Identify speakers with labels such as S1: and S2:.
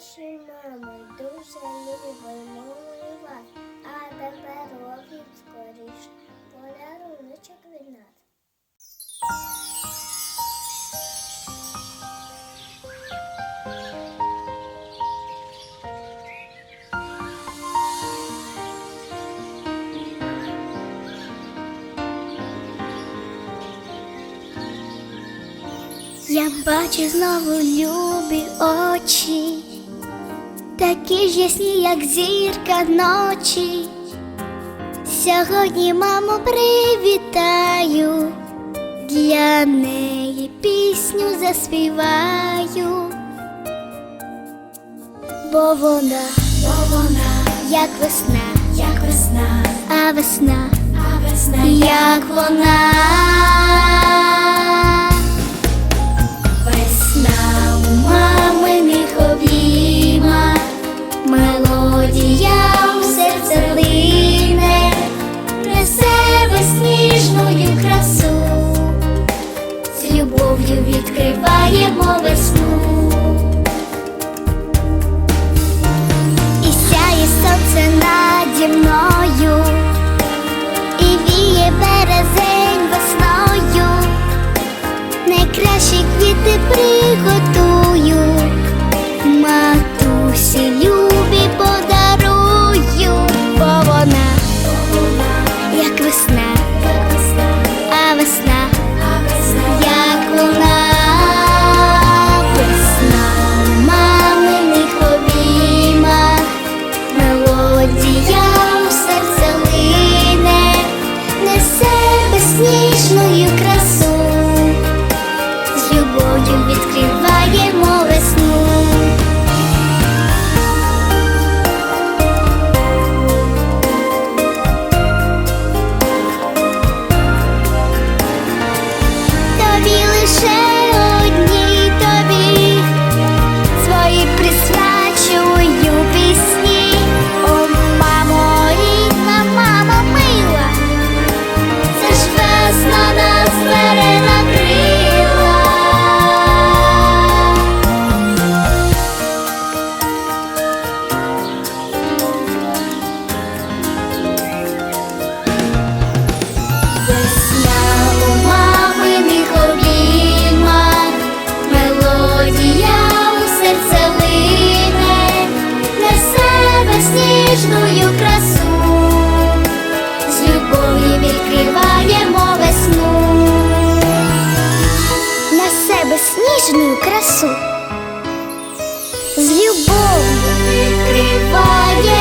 S1: нашої мами дуже любимо вас, а тепер робіть скоріш поляруночок від нас. Я бачу знову любі очі такі ж ясні, як зірка ночі. Сьогодні маму привітаю, для неї пісню заспіваю, бо вона, Бо вона, як весна, як весна, а весна, а весна, як вона. Весну. І сяє сонце наді і віє березень весною найкращі квіти приготую, несе безсніжною красу, з любов'ю відкриваємо